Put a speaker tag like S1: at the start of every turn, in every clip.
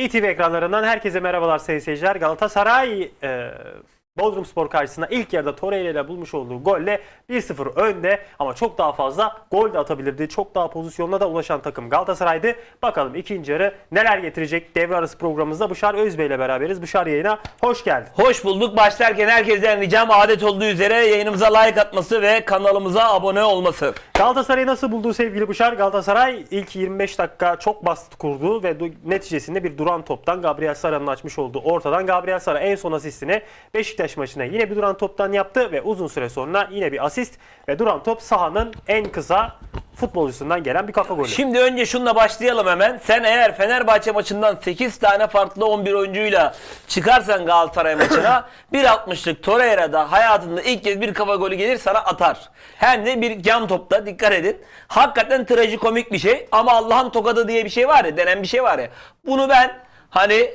S1: BTV ekranlarından herkese merhabalar sayın seyirciler. Galatasaray e, Bodrum Spor karşısında ilk yarıda Torreira ile bulmuş olduğu golle 1-0 önde ama çok daha fazla gol de atabilirdi. Çok daha pozisyonuna da ulaşan takım Galatasaray'dı. Bakalım ikinci yarı neler getirecek devre arası programımızda Bışar Özbey ile beraberiz. Bışar yayına hoş geldin.
S2: Hoş bulduk. Başlarken herkesten ricam adet olduğu üzere yayınımıza like atması ve kanalımıza abone olması.
S1: Galatasaray'ı nasıl buldu sevgili Bışar? Galatasaray ilk 25 dakika çok basit kurdu ve neticesinde bir duran toptan Gabriel Sara'nın açmış olduğu ortadan Gabriel Sara en son asistini Beşiktaş maçına yine bir duran toptan yaptı ve uzun süre sonra yine bir asist ve duran top sahanın en kısa futbolcusundan gelen bir kafa golü.
S2: Şimdi önce şununla başlayalım hemen. Sen eğer Fenerbahçe maçından 8 tane farklı 11 oyuncuyla çıkarsan Galatasaray maçına 1.60'lık Torreira'da hayatında ilk kez bir kafa golü gelir sana atar. Hem de bir cam topta dikkat edin. Hakikaten trajikomik bir şey ama Allah'ın tokadı diye bir şey var ya denen bir şey var ya. Bunu ben hani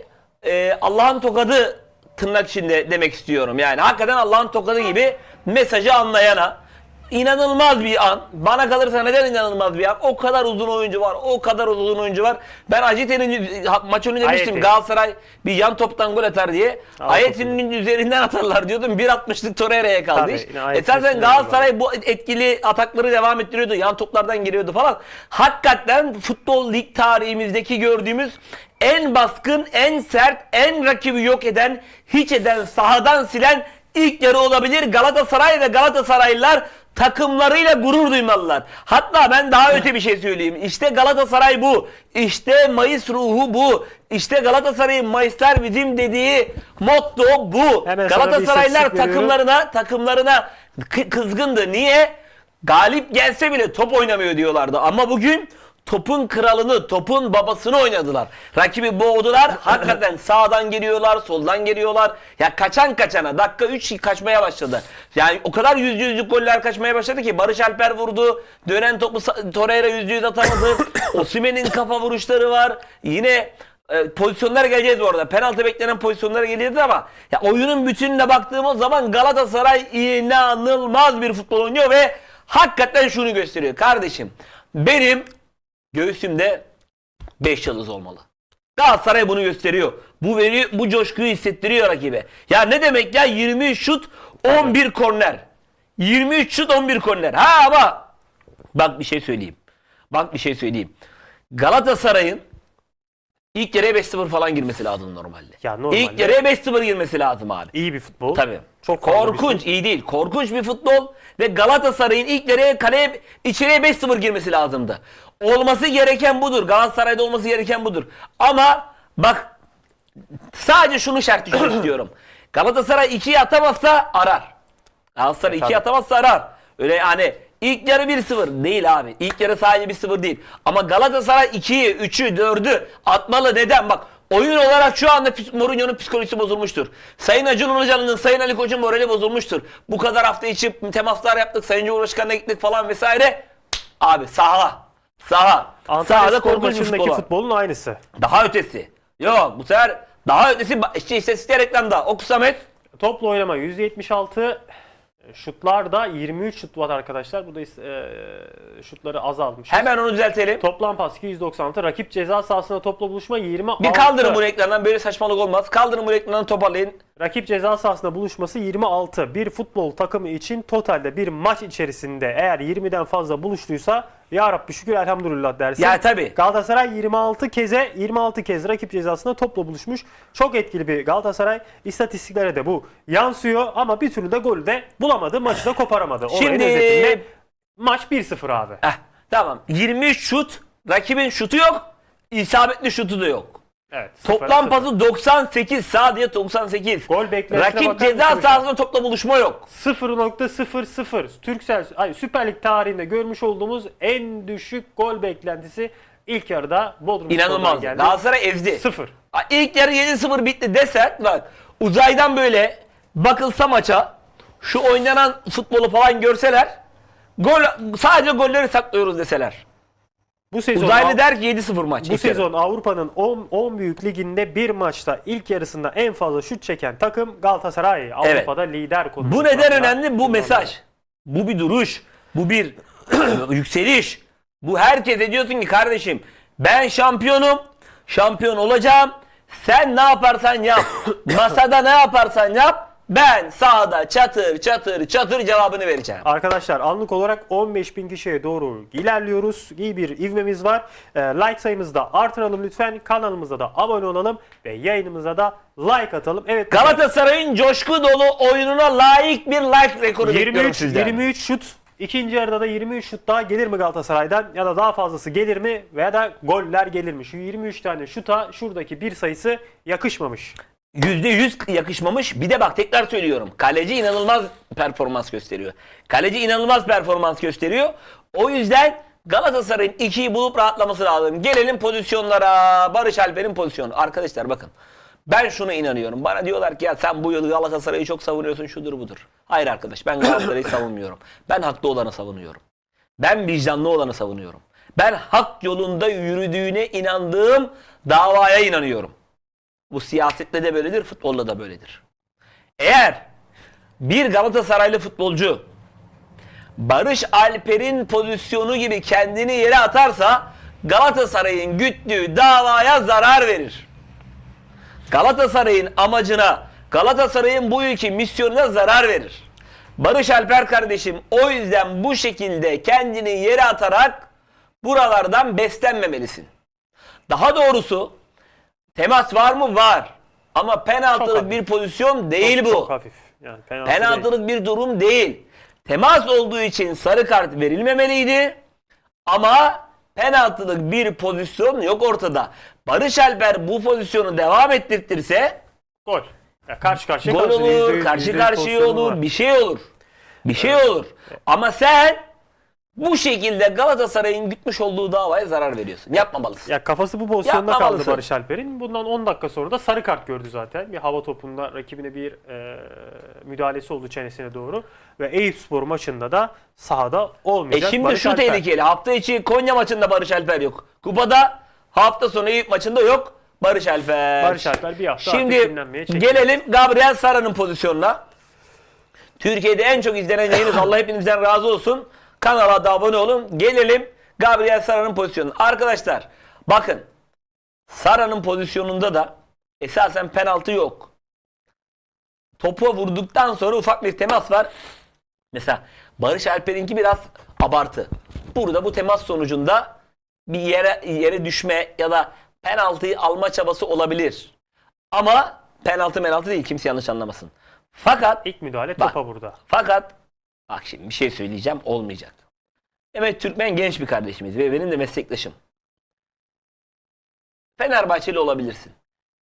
S2: e, Allah'ın tokadı tırnak içinde demek istiyorum. Yani hakikaten Allah'ın tokadı gibi mesajı anlayana inanılmaz bir an. Bana kalırsa neden inanılmaz bir an? O kadar uzun oyuncu var. O kadar uzun oyuncu var. Ben Acite'nin maç önü demiştim.
S1: Ayeti.
S2: Galatasaray bir yan toptan gol atar diye.
S1: Al
S2: Ayeti'nin üzerinden atarlar diyordum. 1.60'lık Torreira'ya kaldı
S1: Tabii,
S2: iş.
S1: Ayet'in
S2: Esasen
S1: üstünden
S2: Galatasaray bu etkili atakları devam ettiriyordu. Yan toplardan geliyordu falan. Hakikaten futbol lig tarihimizdeki gördüğümüz en baskın, en sert, en rakibi yok eden, hiç eden, sahadan silen ilk yarı olabilir. Galatasaray ve Galatasaraylılar takımlarıyla gurur duymalılar. Hatta ben daha öte bir şey söyleyeyim. İşte Galatasaray bu. İşte Mayıs ruhu bu. İşte Galatasaray'ın Mayıslar bizim dediği motto bu.
S1: Hemen sana bir
S2: Galatasaraylılar
S1: istatistik veriyorum.
S2: takımlarına takımlarına kı- kızgındı. Niye? Galip gelse bile top oynamıyor diyorlardı. Ama bugün topun kralını, topun babasını oynadılar. Rakibi boğdular. Hakikaten sağdan geliyorlar, soldan geliyorlar. Ya kaçan kaçana. Dakika 3 kaçmaya başladı. Yani o kadar yüzde yüzlük goller kaçmaya başladı ki Barış Alper vurdu. Dönen topu Torreira yüzde yüz atamadı. Osimhen'in kafa vuruşları var. Yine e, pozisyonlara geleceğiz bu arada. Penaltı beklenen pozisyonlara geleceğiz ama ya oyunun bütününe baktığımız zaman Galatasaray inanılmaz bir futbol oynuyor ve hakikaten şunu gösteriyor. Kardeşim benim göğsümde 5 yıldız olmalı. Galatasaray bunu gösteriyor. Bu veri, bu coşkuyu hissettiriyor rakibe. Ya ne demek ya 23 şut 11 korner. 23 şut 11 korner. Ha ama bak bir şey söyleyeyim. Bak bir şey söyleyeyim. Galatasaray'ın ilk yarıya 5-0 falan girmesi lazım normalde.
S1: Ya normalde-
S2: İlk yarıya 5-0 girmesi lazım abi.
S1: İyi bir futbol.
S2: Tabii.
S1: Çok
S2: korkunç, iyi değil. Korkunç bir futbol ve Galatasaray'ın ilk yarıya kaleye içeriye 5-0 girmesi lazımdı. Olması gereken budur. Galatasaray'da olması gereken budur. Ama bak sadece şunu şart istiyorum. Galatasaray 2'yi atamazsa arar. Galatasaray 2'yi
S1: tabii.
S2: atamazsa arar. Öyle yani ilk yarı 1-0 değil abi. İlk yarı sadece 1-0 değil. Ama Galatasaray 2'yi, 3'ü, 4'ü atmalı. Neden? Bak oyun olarak şu anda Mourinho'nun psikolojisi bozulmuştur. Sayın Acun Ilıcalı'nın, Sayın Ali Koç'un morali bozulmuştur. Bu kadar hafta içi temaslar yaptık, Sayın Cumhurbaşkanı'na gittik falan vesaire. Abi saha. Saha.
S1: Antalya
S2: Sahada
S1: Spor
S2: korkunç bir
S1: maçındaki
S2: futbol var.
S1: futbolun aynısı.
S2: Daha ötesi. Yok bu sefer daha ötesi işte istatistik reklamda. Oku Samet.
S1: Toplu oynama 176 şutlar da 23 şut var arkadaşlar. Bu da e, şutları azalmış.
S2: Hemen onu düzeltelim.
S1: Toplam pas 296. Rakip ceza sahasında topla buluşma 26.
S2: Bir kaldırın bu ekrandan böyle saçmalık olmaz. Kaldırın bu ekrandan toparlayın.
S1: Rakip ceza sahasında buluşması 26. Bir futbol takımı için totalde bir maç içerisinde eğer 20'den fazla buluştuysa ya Rabbi şükür elhamdülillah dersin.
S2: Ya tabii.
S1: Galatasaray 26 keze 26 kez rakip cezasında topla buluşmuş. Çok etkili bir Galatasaray. İstatistiklere de bu yansıyor ama bir türlü de golü de bulamadı. Maçı da koparamadı. Olayın
S2: Şimdi-
S1: özetinde maç 1-0 abi.
S2: Heh, tamam. 23 şut. Rakibin şutu yok. isabetli şutu da yok.
S1: Evet.
S2: Toplam
S1: 0-0.
S2: pası 98. Sadece 98.
S1: Gol beklentisine
S2: Rakip
S1: bakar
S2: ceza
S1: mısın?
S2: sahasında topla buluşma yok.
S1: 0.00 Türksel ay, Süper Lig tarihinde görmüş olduğumuz en düşük gol beklentisi ilk yarıda Bodrum
S2: İnanılmaz.
S1: Geldi.
S2: Galatasaray ezdi.
S1: 0.
S2: Ha, İlk yarı 7-0 bitti desen bak uzaydan böyle bakılsa maça şu oynanan futbolu falan görseler gol sadece golleri saklıyoruz deseler.
S1: Bu sezon
S2: Uzaylı der ki 7-0 maç.
S1: bu
S2: ilk yarı.
S1: sezon Avrupa'nın 10, 10 büyük liginde bir maçta ilk yarısında en fazla şut çeken takım Galatasaray. Avrupa'da lider konu.
S2: Bu neden önemli? Bu mesaj. Bu bir duruş. Bu bir yükseliş. Bu herkese diyorsun ki kardeşim ben şampiyonum. Şampiyon olacağım. Sen ne yaparsan yap. Masada ne yaparsan yap. Ben sağda çatır çatır çatır cevabını vereceğim.
S1: Arkadaşlar anlık olarak 15 bin kişiye doğru ilerliyoruz. İyi bir ivmemiz var. Ee, like sayımızı da artıralım lütfen. Kanalımıza da abone olalım ve yayınımıza da like atalım. Evet.
S2: Galatasaray'ın coşku dolu oyununa layık bir like rekoru bekliyorum
S1: 23
S2: sizden.
S1: 23 şut. İkinci yarıda da 23 şut daha gelir mi Galatasaray'dan ya da daha fazlası gelir mi veya da goller gelir mi? Şu 23 tane şuta şuradaki bir sayısı yakışmamış.
S2: %100 yakışmamış. Bir de bak tekrar söylüyorum. Kaleci inanılmaz performans gösteriyor. Kaleci inanılmaz performans gösteriyor. O yüzden Galatasaray'ın 2'yi bulup rahatlaması lazım. Gelelim pozisyonlara. Barış Alper'in pozisyonu. Arkadaşlar bakın. Ben şuna inanıyorum. Bana diyorlar ki ya sen bu yıl Galatasaray'ı çok savunuyorsun şudur budur. Hayır arkadaş ben Galatasaray'ı savunmuyorum. Ben haklı olanı savunuyorum. Ben vicdanlı olanı savunuyorum. Ben hak yolunda yürüdüğüne inandığım davaya inanıyorum. Bu siyasette de böyledir, futbolda da böyledir. Eğer bir Galatasaraylı futbolcu Barış Alper'in pozisyonu gibi kendini yere atarsa Galatasaray'ın güttüğü davaya zarar verir. Galatasaray'ın amacına, Galatasaray'ın bu yılki misyonuna zarar verir. Barış Alper kardeşim o yüzden bu şekilde kendini yere atarak buralardan beslenmemelisin. Daha doğrusu temas var mı? Var. Ama penaltılık bir pozisyon değil
S1: çok,
S2: bu.
S1: Çok hafif. Yani penaltı değil.
S2: Penaltılık bir durum değil. Temas olduğu için sarı kart verilmemeliydi. Ama penaltılık bir pozisyon yok ortada. Barış Alper bu pozisyonu devam ettirtirse
S1: Gol. Ya karşı karşıya
S2: gol olur, karşı karşıya olur, bir şey olur. Bir şey olur. Ama sen bu şekilde Galatasaray'ın gütmüş olduğu davaya zarar veriyorsun. Yapmamalısın.
S1: Ya kafası bu pozisyonda kaldı
S2: Yapmamalısın.
S1: Barış Alper'in. Bundan 10 dakika sonra da sarı kart gördü zaten. Bir hava topunda rakibine bir e, müdahalesi oldu çenesine doğru. Ve Eyüpspor maçında da sahada
S2: E
S1: olmayacak.
S2: şimdi
S1: Barış
S2: şu
S1: Alper.
S2: tehlikeli. Hafta içi Konya maçında Barış Alper yok. Kupada hafta sonu Eyüp maçında yok. Barış Alper.
S1: Barış Alper bir hafta artık
S2: Şimdi
S1: dinlenmeye çekildi.
S2: gelelim Gabriel Sara'nın pozisyonuna. Türkiye'de en çok izlenen yayınız. Allah hepinizden razı olsun. Kanala da abone olun. Gelelim Gabriel Sara'nın pozisyonuna. Arkadaşlar bakın Sara'nın pozisyonunda da esasen penaltı yok. Topa vurduktan sonra ufak bir temas var. Mesela Barış Alper'inki biraz abartı. Burada bu temas sonucunda bir yere yere düşme ya da penaltıyı alma çabası olabilir. Ama penaltı penaltı değil kimse yanlış anlamasın. Fakat
S1: İlk müdahale
S2: Bak.
S1: topa burada.
S2: fakat bak şimdi bir şey söyleyeceğim olmayacak. Evet Türkmen genç bir kardeşimiz ve benim de meslektaşım. Fenerbahçeli olabilirsin.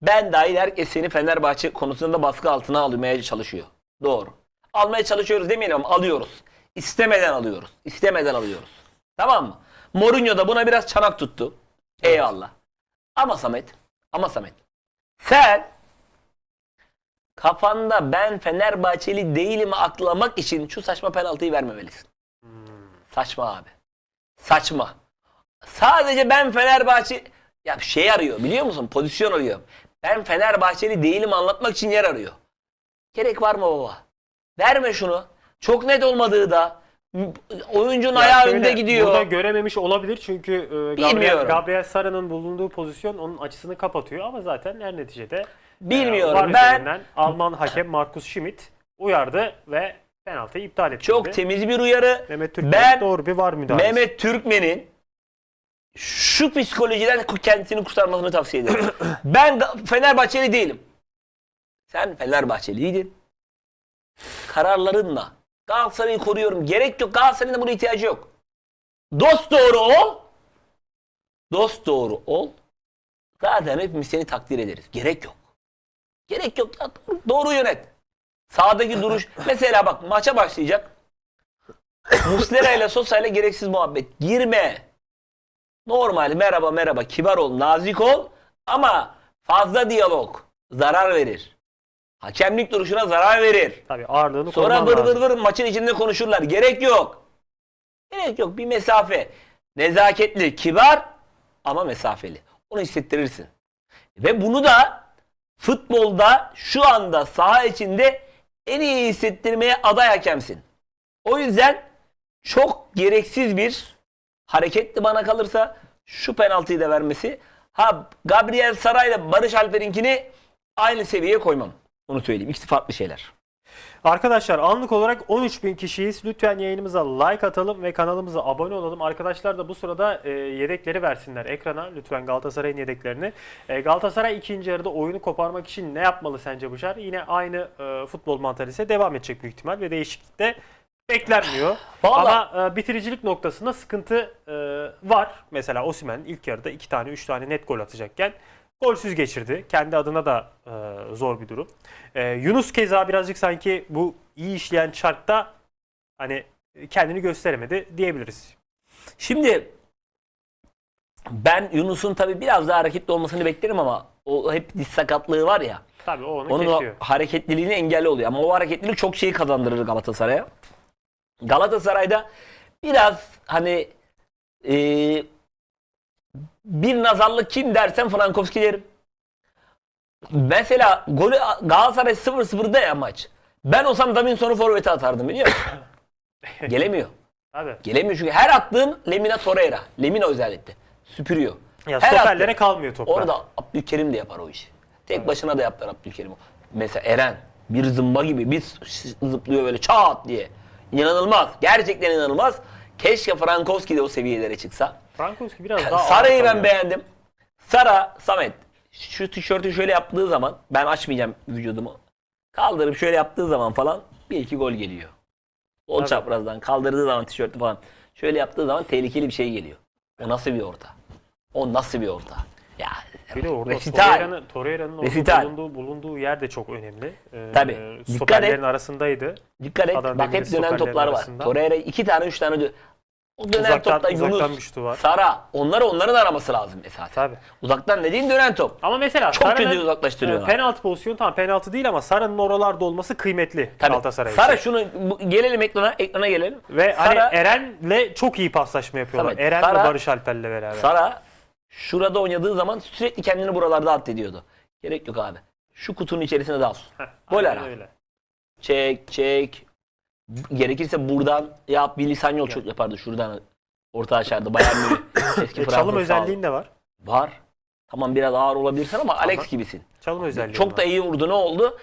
S2: Ben dahil herkes seni Fenerbahçe konusunda baskı altına almaya çalışıyor. Doğru. Almaya çalışıyoruz demeyelim ama alıyoruz. İstemeden alıyoruz. İstemeden alıyoruz. Tamam mı? Mourinho da buna biraz çanak tuttu. Eyvallah. Ama Samet, ama Samet. Sen kafanda ben Fenerbahçeli değilim aklamak için şu saçma penaltıyı vermemelisin. Saçma abi. Saçma. Sadece ben Fenerbahçe ya şey arıyor biliyor musun? Pozisyon arıyor. Ben Fenerbahçeli değilim anlatmak için yer arıyor. Gerek var mı baba? Verme şunu. Çok net olmadığı da oyuncunun
S1: Ya
S2: ayağı önde gidiyor.
S1: Burada görememiş olabilir çünkü e, Gabriel,
S2: Bilmiyorum.
S1: Gabriel Sara'nın bulunduğu pozisyon onun açısını kapatıyor ama zaten her neticede
S2: Bilmiyorum.
S1: e, var
S2: Ben-
S1: Alman hakem Markus Schmidt uyardı ve penaltıyı iptal etti.
S2: Çok temiz bir uyarı.
S1: Mehmet Türkmen
S2: Ben
S1: doğru bir var müdahalesi.
S2: Mehmet Türkmen'in şu psikolojiden kendisini kurtarmasını tavsiye ederim. ben Fenerbahçeli değilim. Sen Fenerbahçeliydin. Kararlarınla Galatasaray'ı koruyorum. Gerek yok. Galatasaray'ın da buna ihtiyacı yok. Dost doğru ol. Dost doğru ol. Zaten hepimiz seni takdir ederiz. Gerek yok. Gerek yok. Doğru yönet. Sağdaki duruş. Mesela bak maça başlayacak. Muslera ile Sosa ile gereksiz muhabbet. Girme. Normal merhaba merhaba kibar ol nazik ol ama fazla diyalog zarar verir. Hakemlik duruşuna zarar verir.
S1: Tabii ağırlığını
S2: Sonra vır vır vır maçın içinde konuşurlar. Gerek yok. Gerek yok. Bir mesafe. Nezaketli, kibar ama mesafeli. Onu hissettirirsin. Ve bunu da futbolda şu anda saha içinde en iyi hissettirmeye aday hakemsin. O yüzden çok gereksiz bir hareketti bana kalırsa şu penaltıyı da vermesi Ha Gabriel Saray'la Barış Alper'inkini aynı seviyeye koymam. Onu söyleyeyim. İkisi farklı şeyler.
S1: Arkadaşlar anlık olarak 13.000 kişiyiz. Lütfen yayınımıza like atalım ve kanalımıza abone olalım. Arkadaşlar da bu sırada e, yedekleri versinler ekrana. Lütfen Galatasaray'ın yedeklerini. E, Galatasaray ikinci yarıda oyunu koparmak için ne yapmalı sence Bışar? Yine aynı e, futbol mantalitesi devam edecek büyük ihtimal ve değişiklik de beklenmiyor.
S2: Vallahi-
S1: Ama e, bitiricilik noktasında sıkıntı e, var. Mesela Osimhen ilk yarıda iki tane üç tane net gol atacakken golsüz geçirdi. Kendi adına da e, zor bir durum. E, Yunus keza birazcık sanki bu iyi işleyen çarkta hani kendini gösteremedi diyebiliriz.
S2: Şimdi ben Yunus'un tabii biraz daha hareketli olmasını beklerim ama o hep diz sakatlığı var ya.
S1: Tabii o onu
S2: Onun o
S1: kesiyor.
S2: hareketliliğini engelli oluyor. Ama o hareketlilik çok şeyi kazandırır Galatasaray'a. Galatasaray'da biraz hani e, bir nazarlık kim dersen Frankowski derim. Mesela golü Galatasaray 0-0'da ya maç. Ben olsam Davinson'u forvete atardım biliyor musun? Gelemiyor.
S1: Tabii.
S2: Gelemiyor çünkü her attığın Lemina Torreira. Lemina özellikle. Süpürüyor.
S1: Ya
S2: Her
S1: stoperlere
S2: attığın-
S1: kalmıyor toplar.
S2: Orada Abdülkerim de yapar o işi. Tek başına da yapar Abdülkerim. Mesela Eren bir zımba gibi bir zıplıyor böyle çat diye. İnanılmaz. Gerçekten inanılmaz. Keşke Frankowski de o seviyelere çıksa.
S1: Frankowski biraz daha
S2: Sara'yı ben beğendim. Sara, Samet şu tişörtü şöyle yaptığı zaman ben açmayacağım vücudumu. Kaldırıp şöyle yaptığı zaman falan bir iki gol geliyor. Sol
S1: Tabii.
S2: çaprazdan kaldırdığı zaman tişörtü falan şöyle yaptığı zaman tehlikeli bir şey geliyor. O nasıl bir orta? O nasıl bir orta? Ya
S1: Bir de orada. Torreira'nın Torreira'nın bulunduğu, bulunduğu yer de çok önemli. Ee,
S2: Tabii. Dikkat et.
S1: arasındaydı.
S2: Dikkat et. Bak hep dönen toplar var.
S1: arasında.
S2: Torreira iki tane üç tane o dönen
S1: Uzaktan-
S2: topta
S1: uzaktan
S2: Yunus,
S1: bir şutu var.
S2: Sara onları onların araması lazım esasen.
S1: Tabii.
S2: Uzaktan dediğin dönen top.
S1: Ama mesela
S2: Çok
S1: Sara'nın,
S2: kötü uzaklaştırıyorlar.
S1: e, Penaltı pozisyonu tamam penaltı değil ama Sara'nın oralarda olması kıymetli
S2: Tabii.
S1: Galatasaray
S2: Sara
S1: için.
S2: şunu bu- gelelim ekrana, ekrana gelelim.
S1: Ve
S2: Sara,
S1: hani Eren'le çok iyi paslaşma yapıyorlar.
S2: Samet,
S1: Eren
S2: Sara-
S1: Barış Alper'le beraber.
S2: Sara şurada oynadığı zaman sürekli kendini buralarda attediyordu. Gerek yok abi. Şu kutunun içerisine dal. Gol ara.
S1: öyle.
S2: Çek, çek. Gerekirse buradan yap. Billy Sanyol çok yapardı şuradan. Orta açardı. Bayern Münih. Eski
S1: E,
S2: Fransız
S1: çalım özelliğin de var.
S2: Var. Tamam biraz ağır olabilirsin ama Alex gibisin.
S1: Çalım özelliği
S2: Çok da iyi vurdu. Ne oldu?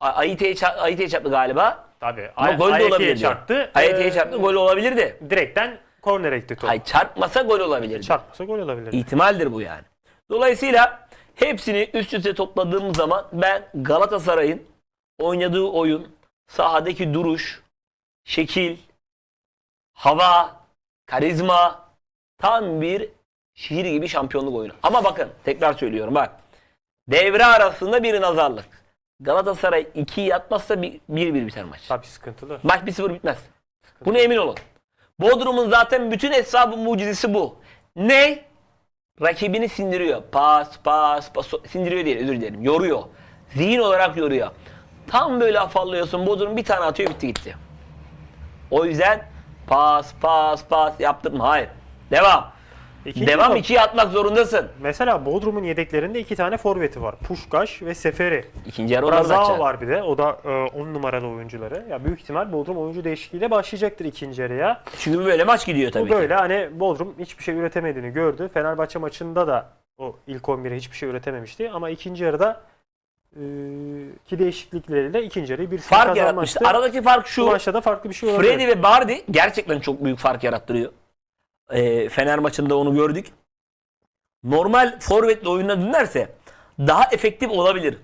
S2: A- ça- Ayite'ye çarptı galiba.
S1: Tabii.
S2: Ama gol de olabilirdi.
S1: çarptı.
S2: Ayite'ye
S1: Ee,
S2: çarptı. Gol olabilirdi.
S1: Direkten kornere gitti top.
S2: Ay çarpmasa gol olabilirdi.
S1: Çarpmasa gol olabilir.
S2: İhtimaldir bu yani. Dolayısıyla hepsini üst üste topladığım zaman ben Galatasaray'ın oynadığı oyun, sahadaki duruş, şekil, hava, karizma tam bir şiir gibi şampiyonluk oyunu. Ama bakın tekrar söylüyorum bak. Devre arasında bir nazarlık. Galatasaray 2 yatmazsa 1-1 biter maç.
S1: Tabii sıkıntılı.
S2: Maç 1-0 bitmez. Buna emin olun. Bodrum'un zaten bütün hesabı mucizesi bu. Ne? Rakibini sindiriyor. Pas, pas, pas. Sindiriyor değil özür dilerim. Yoruyor. Zihin olarak yoruyor. Tam böyle afallıyorsun. Bodrum bir tane atıyor bitti gitti. O yüzden pas, pas, pas yaptırma. Hayır. Devam.
S1: İkinci
S2: Devam
S1: top-
S2: ikiye atmak zorundasın.
S1: Mesela Bodrum'un yedeklerinde iki tane forveti var. Puşkaş ve Seferi.
S2: İkinci yarı onlar
S1: Brazao
S2: zaten.
S1: var bir de. O da 10 numaralı oyuncuları. Ya büyük ihtimal Bodrum oyuncu değişikliğiyle başlayacaktır ikinci yarıya.
S2: Çünkü böyle maç gidiyor tabii
S1: Bu
S2: ki.
S1: böyle hani Bodrum hiçbir şey üretemediğini gördü. Fenerbahçe maçında da o ilk 11'e hiçbir şey üretememişti. Ama ikinci yarıda e, ki değişiklikleriyle ikinci yarıyı bir
S2: Fark yaratmıştı. Aradaki fark
S1: Bu
S2: şu.
S1: maçta da farklı bir şey olabilir.
S2: Freddy ve Bardi gerçekten çok büyük fark yarattırıyor. Ee, Fener maçında onu gördük. Normal forvetle oyuna dönerse daha efektif olabilir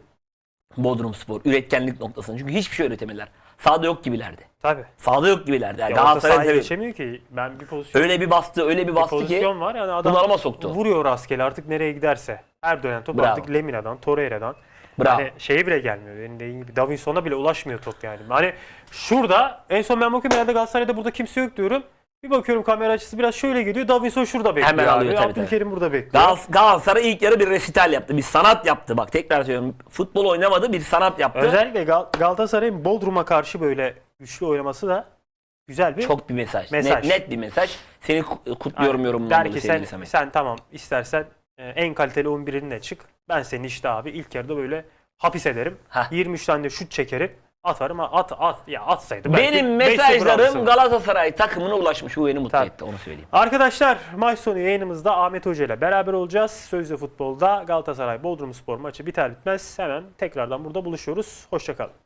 S2: Bodrum Spor üretkenlik noktasında. Çünkü hiçbir şey üretemediler. Sahada yok gibilerdi.
S1: Tabii.
S2: Sahada yok gibilerdi. Yani
S1: Galatasaray
S2: tabii
S1: geçemiyor ki. Ben bir pozisyon,
S2: öyle bir bastı, öyle bir
S1: bir
S2: bastı ki
S1: pozisyon var. Yani adam
S2: bunalıma soktu.
S1: vuruyor rastgele artık nereye giderse. Her dönen top
S2: Bravo.
S1: artık Lemina'dan, Torreira'dan.
S2: Bravo.
S1: Hani şeye bile gelmiyor. Benim dediğim gibi Davinson'a bile ulaşmıyor top yani. Hani şurada en son ben bakıyorum herhalde Galatasaray'da burada kimse yok diyorum. Bir bakıyorum kamera açısı biraz şöyle geliyor. Davinson şurada bekliyor
S2: Hemen alıyor, tabii,
S1: Abdülkerim burada bekliyor.
S2: Gal- Galatasaray ilk yarı bir resital yaptı. Bir sanat yaptı. Bak tekrar söylüyorum. Futbol oynamadı, bir sanat yaptı.
S1: Özellikle Gal- Galatasaray'ın Bodrum'a karşı böyle güçlü oynaması da güzel bir
S2: Çok bir mesaj.
S1: Mesaj.
S2: Net, net bir mesaj. Seni ku- kutluyorum
S1: Hani
S2: yorumunu.
S1: Der ki sen, sen tamam istersen e, en kaliteli 11'inle çık. Ben seni işte abi ilk yarıda böyle hapis ederim.
S2: Heh.
S1: 23 tane de şut çekerim. Atarım at at ya atsaydı.
S2: Benim
S1: 5-0
S2: mesajlarım. Galatasaray takımına ulaşmış. Bu beni mutlu
S1: Tabii.
S2: etti onu söyleyeyim.
S1: Arkadaşlar maç sonu yayınımızda Ahmet Hoca ile beraber olacağız. Sözde futbolda Galatasaray Bodrum Spor maçı biter bitmez hemen tekrardan burada buluşuyoruz. Hoşçakalın.